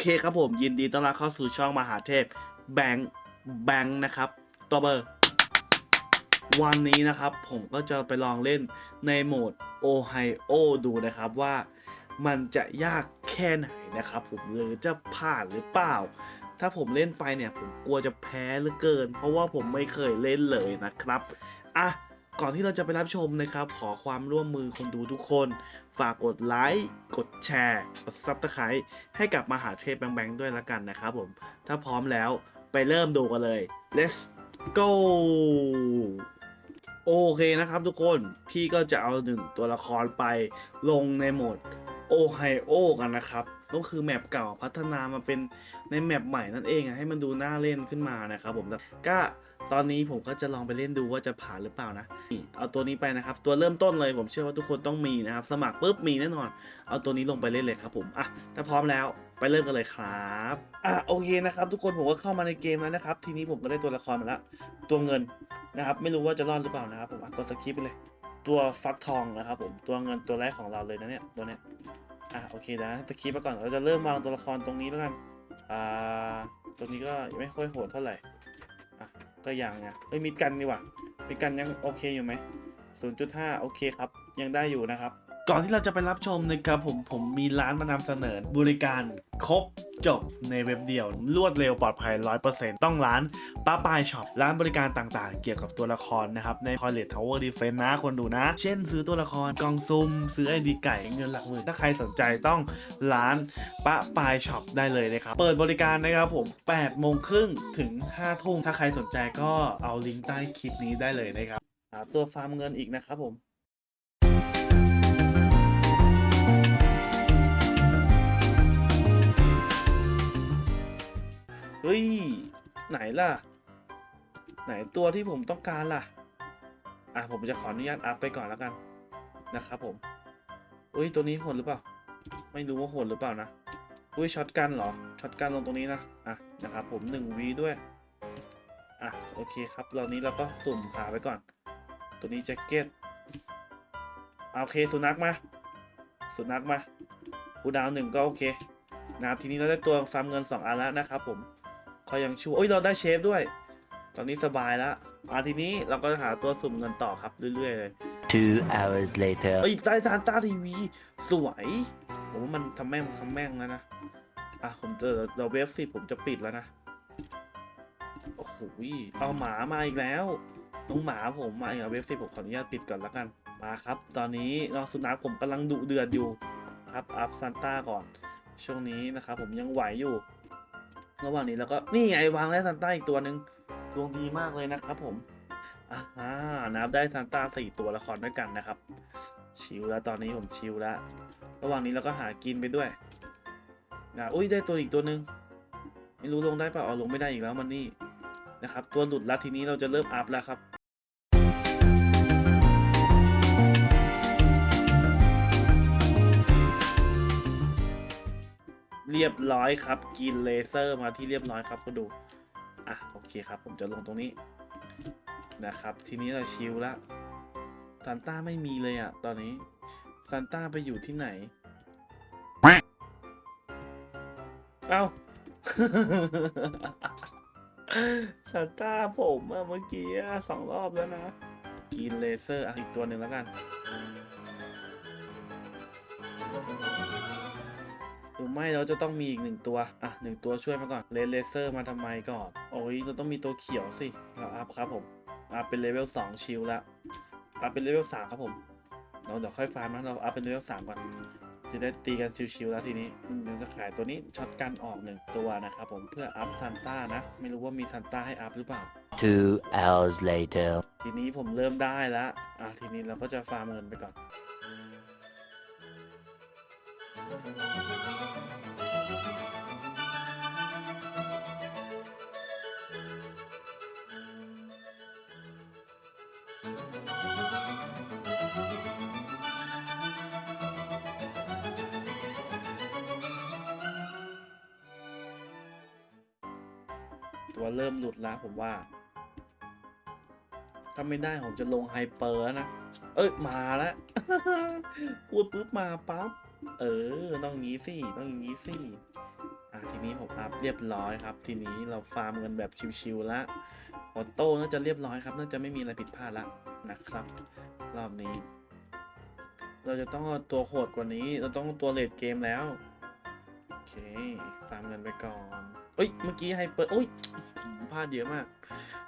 เคครับผมยินดีต้อนรับเข้าสู่ช่องมหาเทพแบงค์แบงค์นะครับ ตัวเบอร์ วันนี้นะครับผมก็จะไปลองเล่นในโหมด Ohio ดูนะครับว่ามันจะยากแค่ไหนนะครับผมหรือจะผ่านหรือเปล่า ถ้าผมเล่นไปเนี่ยผมกลัวจะแพ้เหลือเกิน เพราะว่าผมไม่เคยเล่นเลยนะครับอะ ก่อนที่เราจะไปรับชมนะครับ ขอความร่วมมือคนดูทุกคน ฝากกดไลค์ กดแชร์ กดซับสไครต์ให้กับมหาเทพแบงค์แบงด้วยละกันนะครับผม ถ้าพร้อมแล้วไปเริ่มดูกันเลย let's go โอเคนะครับทุกคนพี่ก็จะเอาหนึ่งตัวละครไปลงในโหมดโอไฮโอกันนะครับ ก็คือแมปเก่าพัฒนามาเป็นในแมปใหม่นั่นเองอะให้มันดูน่าเล่นขึ้นมานะครับผมก็ตอนนี้ผมก็จะลองไปเล่นดูว่าจะผ่านหรือเปล่านะนี่เอาตัวนี้ไปนะครับ ตัวเริ่มต้นเลยผมเชื่อว่าทุกคนต้องมีนะครับ สมัครปุ๊บมีแน่นอน เอาตัวนี้ลงไปเล่นเลยครับผมอะถ้าพร้อมแล้วไปเริ่มกันเลยครับอะโอเคนะครับ ทุกคนผมก็เข้ามาในเกมแล้วนะครับ ทีนี้ผมก็ได้ตัวละครมาแล้วตัวเงินนะครับ ไม่รู้ว่าจะรอดหรือเปล่านะครับผมอะกดสคิปไปเลย ตัวฟักทองนะครับผมตัวเงินตัวแรกของเราเลยนะเนี่ยตัวเนี้ย อะโอเคนะสคิปไปก่อนเราจะเริ่มวางตัวละครตรงนี้แล้วกันอ่าตรงนี้ก็ไม่ค่อยโหดเท่าไหร่อะก็ยังไงเอ้ยมิดกันดีกว่ามิดกันยังโอเคอยู่ไหม0.5 โอเคครับ ยังได้อยู่นะครับ ก่อนที่เราจะไปรับชมนะครับผมผมมีร้านมานำเสนอบริการครบจบในเว็บเดียว รวดเร็วปลอดภัย 100%ต้องร้านป้าปายช็อปร้านบริการต่างๆ เกี่ยวกับตัวละครนะครับ ใน Toilet Tower Defense นะคนดูนะ เช่นซื้อตัวละครกองซุ่มซื้อไอดีไก่เงินหลักหมื่น ถ้าใครสนใจต้องร้านป้าปายช็อปได้เลยนะครับ เปิดบริการนะครับผม8โมงครึ่งถึง5ทุ่มถ้าใครสนใจก็เอาลิงก์ใต้คลิปนี้ได้เลยนะครับหาตัวฟาร์มเงินอีกนะครับผม เฮ้ย ไหนล่ะ ไหนตัวที่ผมต้องการล่ะ อะผมจะขออนุญาตอัพไปก่อนแล้วกันนะครับผมอุ้ยตัวนี้โหดหรือเปล่า ไม่รู้ว่าโหดหรือเปล่านะอุ้ยช็อตกันเหรอช็อตกันลงตรงนี้นะอะนะครับผมหนึ่งวีด้วยอะโอเคครับตอนนี้เราก็สุ่มหาไว้ก่อน ตัวนี้แจ็คเก็ตอะโอเคสุนัขมาสุนัขมาคูดาวหนึ่งก็โอเคนะครับทีนี้เราได้ตัวฟาร์มเงิน 2อันแล้วนะครับผม เขายังชั่วโอ้ยเราได้เชฟด้วย ตอนนี้สบายแล้วอะทีนี้เราก็หาตัวสุ่มเงินต่อครับเรื่อยๆเลย Two hours later. เอ้ยใต้ซานต้าทีวี สวยผมว่ามันทำแม่งทำแม่งแล้วนะ อะผมเจอเราเวฟสิผมจะปิดแล้วนะ โอ้โหเอาหมามาอีกแล้วน้องหมาผมมาอีกแล้วเวฟสิผมขออนุญาตปิดก่อนแล้วกัน มาครับ ตอนนี้น้องสุนัขผมกำลังดุเดือดอยู่ ครับอัพซานต้าก่อน ช่วงนี้นะครับผมยังไหวอยู่ ระหว่างนี้แล้วก็นี่ไงวางแล้วซานต้าอีกตัวหนึ่งดวงดีมากเลยนะครับผมอ่านับได้ซานต้าสี่ตัวละครด้วยกันนะครับ ชิลแล้วตอนนี้ผมชิลแล้ว ระหว่างนี้เราก็หากินไปด้วยนะอุ้ยได้ตัวอีกตัวหนึ่งไม่รู้ลงได้เปล่าเอาลงไม่ได้อีกแล้วมันนี่นะครับ ตัวหลุดแล้วทีนี้เราจะเริ่มอัพแล้วครับ เรียบร้อยครับกินเลเซอร์มาที่เรียบร้อยครับก็ดูอะโอเคครับ ผมจะลงตรงนี้นะครับ ทีนี้เราชิลล้วซานต้าไม่มีเลยอะ่ะ ตอนนี้ซานต้าไปอยู่ที่ไหน เอ้าซานต้าผมอะเมื่อกี้สองรอบแล้วนะกินเลเซอร์อะอีกตัวหนึ่งแล้วกัน รือไม่เราจะต้องมีอีกหนึ่งตัว อะหนึ่งตัวช่วยมาก่อนเลเลเซอร์มาทำไมก่อน โอ้ยเราต้องมีตัวเขียวสิเราอัพครับผมอัพเป็นเลเวลสองชิลละอัพเป็นเลเวลสามครับผมเราเดี๋ยวค่อยฟาร์มนะเราอัพเป็นเลเวลสามก่อนจะได้ตีกันชิวๆแล้วทีนี้เดี๋ยวจะขายตัวนี้ช็อตกันออกหนึ่งตัวนะครับผมเพื่ออัพซันต้านะ ไม่รู้ว่ามีซันต้าให้อัพหรือเปล่า Two hours later. ทีนี้ผมเริ่มได้แล้วอะทีนี้เราก็จะฟาร์มเงินไปก่อน ตัวเริ่มหลุดแล้วผมว่า ถ้าไม่ได้ผมจะลงไฮเปอร์นะ เอ้ยมาแล้วพูดปุ๊บมาปั๊บ เออ ต้องงี้สิ ต้องงี้สิ อะทีนี้ผมอัพเรียบร้อยครับ ทีนี้เราฟาร์มกันแบบชิวๆละออโต้น่าจะเรียบร้อยครับ น่าจะไม่มีอะไรผิดพลาดละนะครับ รอบนี้ เราจะต้องเอาตัวโหดกว่านี้ เราต้องตัวเลดเกมแล้ว เคฟาร์มเงินไปก่อนเอ้ย เมื่อกี้ไฮเปอร์โอ้ยผมพลาดเยอะมาก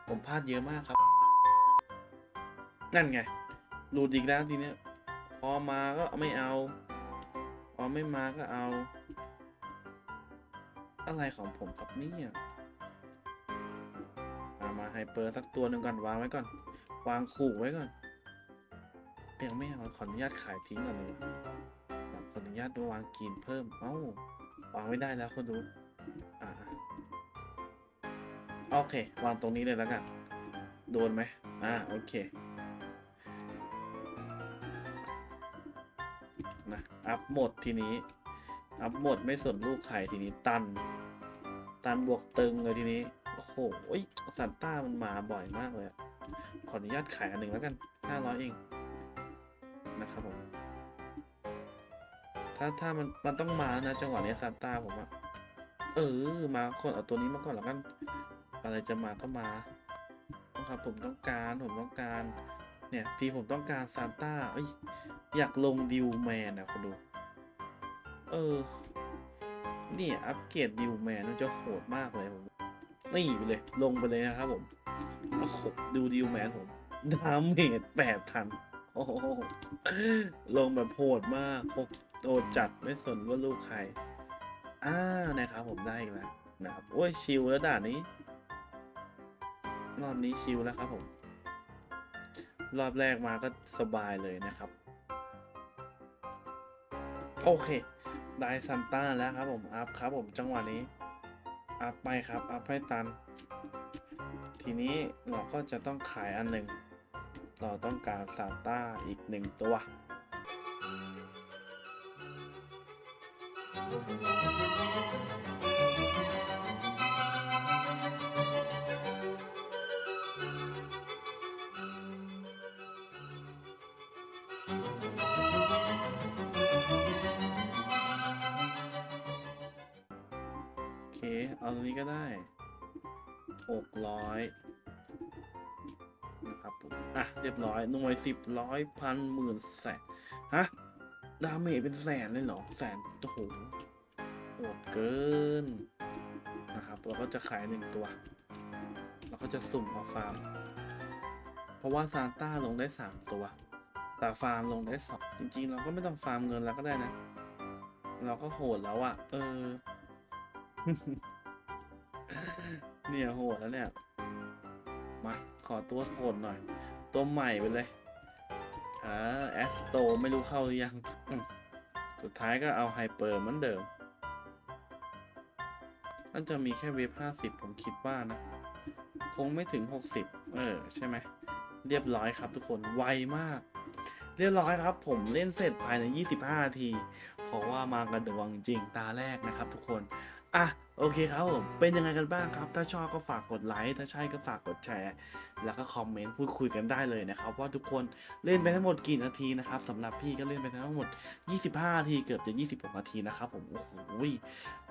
ผมพลาดเยอะมากครับ นั่นไงหลุดอีกแล้วทีเนี้ย พอมาก็ไม่เอา พอไม่มาก็เอา อะไรของผมครับเนี่ยมามาไฮเปอร์สักตัวหนึ่งก่อนวางไว้ก่อน วางขู่ไว้ก่อนยังไม่เอาขออนุญาตขายทิ้งก่อนเลยขออนุญาตวางกรีนเพิ่ม เอ้า วางไม่ได้แล้วคนดูอ่าโอเค วางตรงนี้เลยแล้วกัน โดนไหมอ่าโอเคนะอัพหมดทีนี้ อัพหมดไม่สนลูกไข่ทีนี้ตัน ตันบวกตึงเลยทีนี้ โอ้โหยซันต้ามันมาบ่อยมากเลย ขออนุญาตขายอันหนึ่งแล้วกันห้าร้อยเอง นะครับผม ถ้าถ้ามันมันต้องมานะจังหวะนี้ซานต้าผมอะเออ มาคนเอาตัวนี้มาก่อนแล้วกัน อะไรจะมาก็มานะครับผมต้องการผมต้องการ เนี่ยทีผมต้องการซานต้าเอ้ยอยากลงดิวแมนอะคุณดู เออนี่อัปเกรดดิวแมนมันจะโหดมากเลยผมนี่ไปเลยลงไปเลยนะครับผมโอ้โหดูดิวแมนผมดาเมจแปดพันโอ้ลงแบบโหดมาก โคโดนจัดไม่สนว่าลูกใคร อ่านะครับผมได้อีกแล้วนะครับโอ้ยชิลแล้วด่านนี้ รอบนี้ชิลแล้วครับผม รอบแรกมาก็สบายเลยนะครับ โอเค ได้ซันต้าแล้วครับผมอัพครับผมจังหวะนี้ อัพไปครับอัพให้ตัน ทีนี้เราก็จะต้องขายอันหนึ่งเราต้องการซานต้าอีกหนึ่งตัว โอเค เอาตรงนี้ก็ได้หกร้อยนะครับผมอะ เรียบร้อย หน่วยสิบร้อยพันหมื่นแสนฮะ ดาเมจเป็นแสนเลยเหรอ แสนโอ้โหโหดเกิน นะครับ เราก็จะขายหนึ่งตัว เราก็จะสุ่มเอาฟาร์ม เพราะว่าซานต้าลงได้สามตัว แต่ฟาร์มลงได้สองจริง ๆ เราก็ไม่ต้องฟาร์มเงินแล้วก็ได้นะ เราก็โหดแล้วอะ่ะ เออ เนี่ยโหดแล้วเนี่ย มา ขอตัวโหดหน่อย ตัวใหม่ไปเลย อ่าแอสโตไม่รู้เข้าหรือยัง สุดท้ายก็เอาไฮเปอร์เหมือนเดิมน่าจะมีแค่เวฟห้าสิบผมคิดว่านะ คงไม่ถึงหกสิบเออ ใช่ไหม เรียบร้อยครับทุกคน ไวมาก เรียบร้อยครับ ผมเล่นเสร็จภายใน 25นาที เพราะว่ามากระดวงจริงตาแรกนะครับทุกคนอะโอเคครับผม เป็นยังไงกันบ้างครับ ถ้าชอบก็ฝากกดไลค์ ถ้าใช่ก็ฝากกดแชร์ แล้วก็คอมเมนต์พูดคุยกันได้เลยนะครับ ว่าทุกคนเล่นไปทั้งหมดกี่นาทีนะครับสำหรับพี่ก็เล่นไปทั้งหมด 25 นาทีเกือบจะ 26 นาทีนะครับผม โอ้โห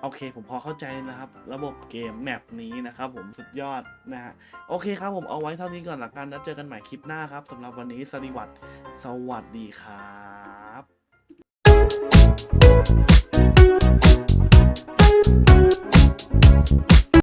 โอเค ผมพอเข้าใจนะครับ ระบบเกมแมปนี้นะครับผมสุดยอดนะฮะ โอเคครับผมเอาไว้เท่านี้ก่อนละกัน แล้วเจอกันใหม่คลิปหน้าครับสำหรับวันนี้สวัสดีสวัสดีครับ Thank